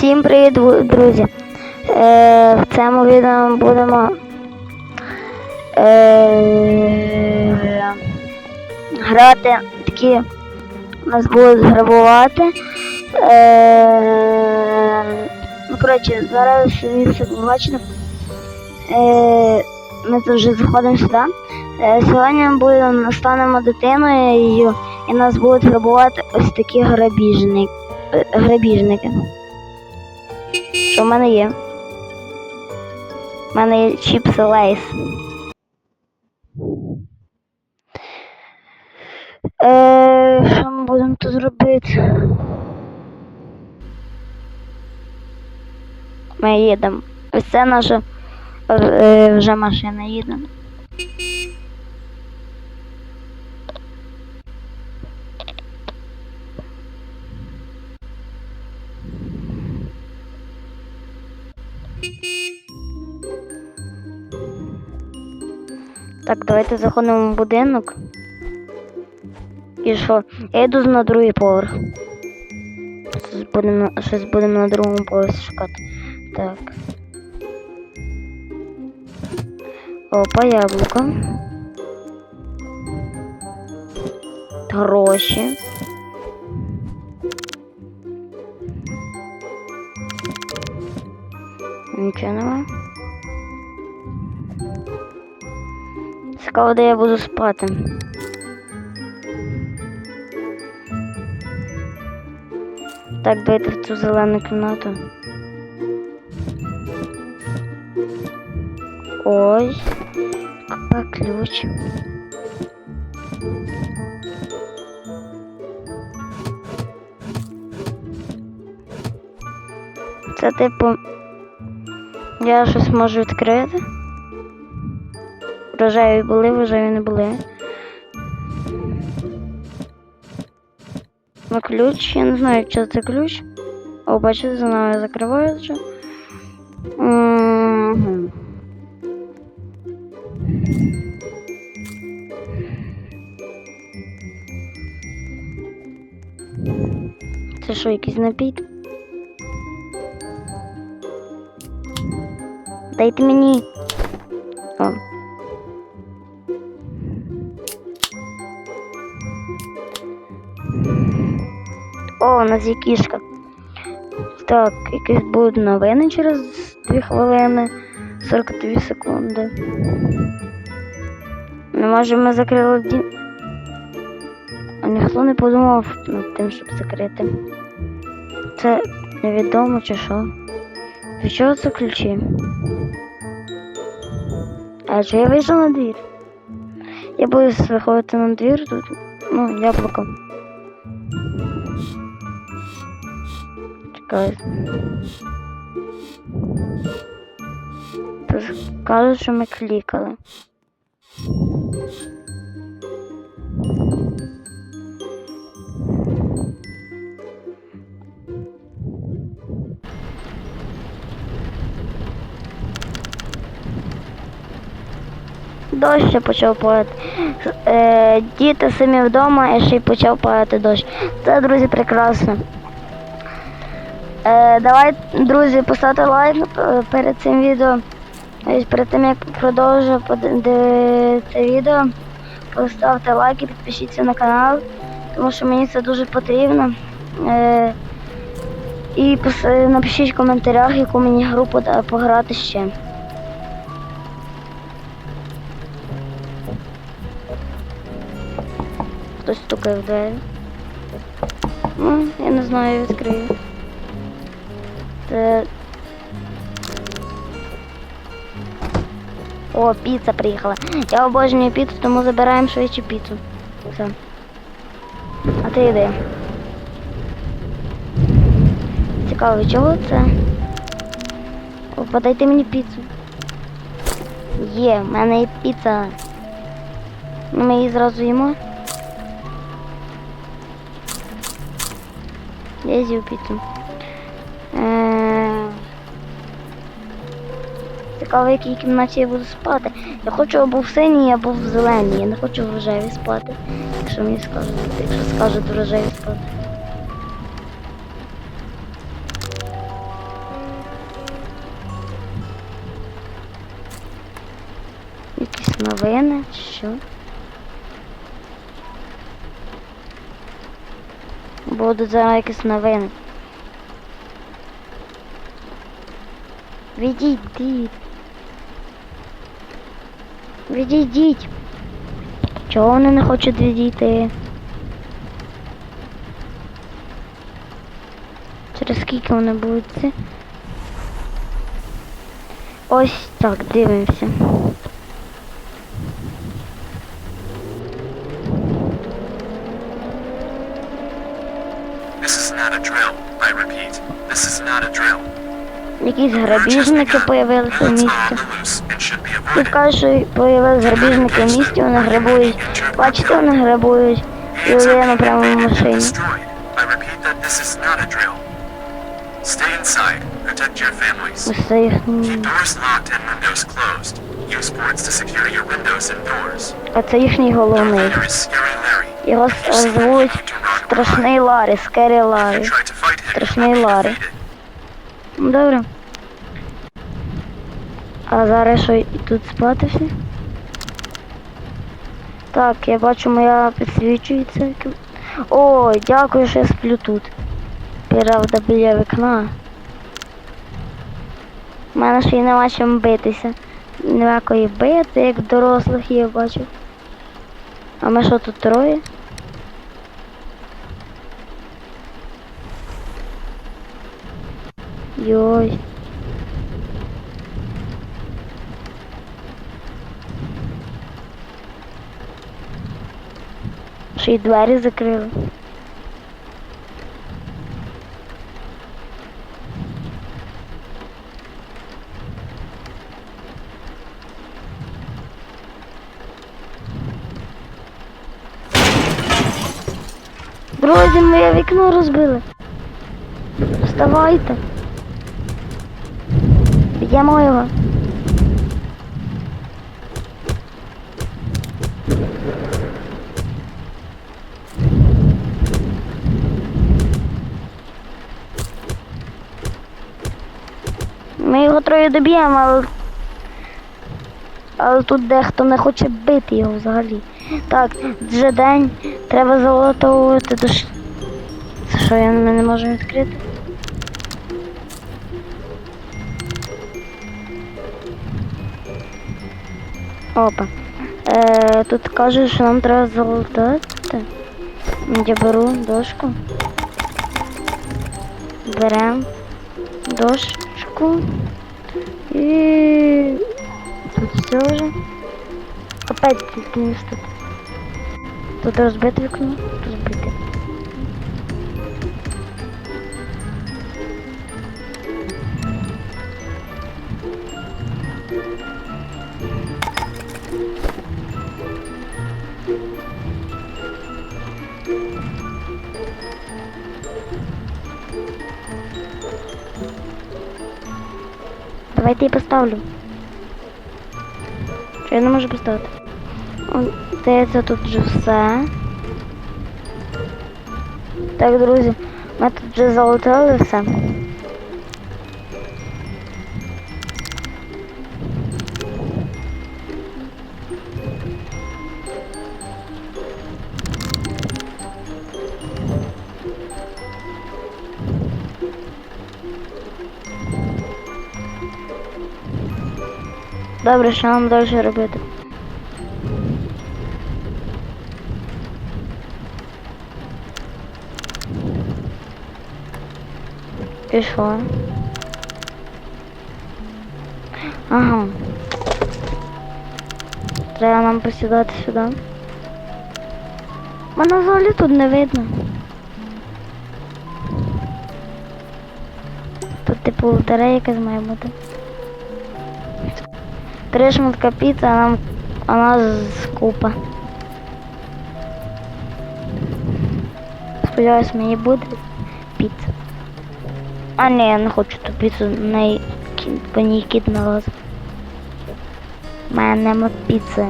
Всім привіт, друзі! Е, в цьому відео ми будемо е, грати такі нас будуть грабувати. Е, ну, коротше, зараз ви все побачите. Е, ми це вже заходимо сюди. Е, сьогодні ми будемо станемо дитиною і нас будуть грабувати ось такі грабіжники. В мене є? У мене є чіпси лейс. Е, що ми будемо тут робити? Ми їдемо. Ось це наша е, вже машина їде. Так, давайте заходимо в будинок. І що? Я йду на другий поверх. Щось будемо, щось будемо на другому поверсі шукати. Так. Опа, яблуко. Гроші. Нічого нема. Цікаво, де я буду спати. Так, давайте в цю зелену кімнату. Ой, а ключ. Це типу. Я щось можу відкрити. Рожеві були, рожеві не були. Ну, ключ, я не знаю, що це ключ. О, бачите, за нами закривають вже. Це що, якийсь напій? Дайте мені. О. О, у нас є кішка. Так, якісь будуть новини через 2 хвилини 42 секунди. Ну, може ми закрили дім. А ніхто не подумав над тим, щоб закрити. Це невідомо чи що. Від чого це ключі? А чи я вийшов на двір? Я боюсь виходити на двір тут. Ну, яблуко. Кажуть, що ми клікали. Дощ ще почав падати. Е, діти самі вдома і ще й почав падати дощ. Це, друзі, прекрасно. Е, давай, друзі, поставте лайк е, перед цим відео. Перед тим як продовжу це відео, поставте лайк і підпишіться на канал, тому що мені це дуже потрібно. Е, і напишіть в коментарях, яку мені гру пограти ще. Хтось стукає в двері. Ну, я не знаю, я відкрию. Це... О, піца приїхала. Я обожнюю піцу, тому забираємо швидше піцу. Все. А ти йди. Цікаво, чого це? О, подайте мені піцу. Є, в мене є піца. Ну, Ми її зразу їмо. Я з'їв піцу. Цікаво, в якій кімнаті я буду спати. Я хочу або в синій, або в зеленій. Я не хочу в рожеві спати. Якщо мені скажуть, якщо скажуть в рожеві спати. Якісь новини, чи що? Буду зараз якісь новини. Відійдіть. Відійдіть. Чого вони не хочуть відійти? Через скільки вони будуть це? Ось так, дивимося. This is not a drill. I repeat, this is not a drill. Якісь грабіжники появилися в місті. Тут кажуть, що появились грабіжники в місті, вони грабують. Бачите, вони грабують людину прямо в машині. Stay inside. Protect your families. Keep doors locked and windows closed. Use boards to secure your windows and doors. А це їхній головний. Його звуть Страшний Ларі, Скері Ларі. Страшний Ларі. Добре. А зараз що і тут спати всі? Так, я бачу, моя підсвічується. Ой, дякую, що я сплю тут. Правда, біля вікна. У мене ще й нема чим битися. Ніякої бити, як дорослих я бачу. А ми що тут троє? Йой. Ще й двері закрили. Друзі, моє вікно розбили. Вставайте. Б'ємо його. Ми його троє доб'ємо, але... але тут дехто не хоче бити його взагалі. Так, вже день, треба залатовувати душ. Це що, я не можемо відкрити? Опа. Е, тут кажуть, що нам треба золотати. Я беру дошку. Берем дошку. І тут все вже. Опять тільки не тут. Тут розбите вікно, Давайте я поставлю. Що я не можу поставити? Здається, тут вже все. Так, друзі, ми тут вже залутали все. Добре, що нам далі робити? Що? Ага. Треба нам посідати сюди. Мене взагалі тут не видно. Тут типу лотерея якась має бути. Шматка піци, а нам а нас з купа. Сподіваюсь, мені буде піца. А ні, я не хочу ту піцу, кі- по ній кіт налазив. У мене нема піци.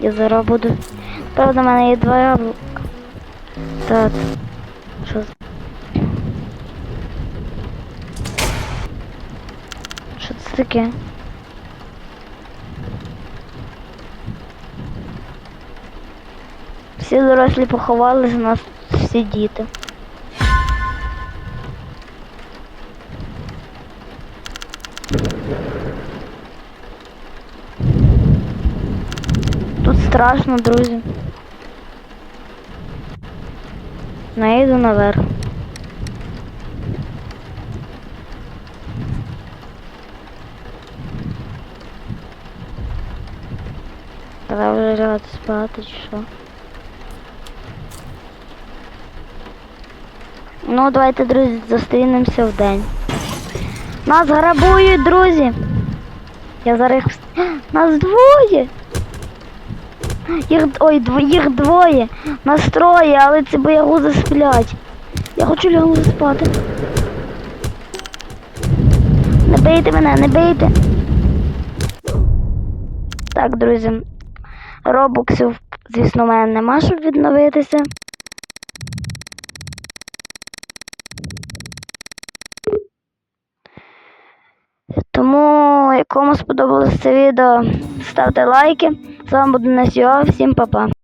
Я буду. Правда, в мене є два яблука. Так. Що з- таке? Всі дорослі поховали за нас всі діти. Тут страшно, друзі. Я йду наверх. Лягати спати чи що? Ну, давайте, друзі, зустрінемося в день. Нас грабують, друзі. Я зараз їх... Нас двоє. Їх, ой, дво, їх двоє. Нас троє, але ці боягузи сплять. Я хочу лягнути спати. Не бийте мене, не бийте. Так, друзі. Робоксів, звісно, в мене нема, щоб відновитися. Тому, якому сподобалося це відео, ставте лайки. З вами буду Насіо. Всім па-па.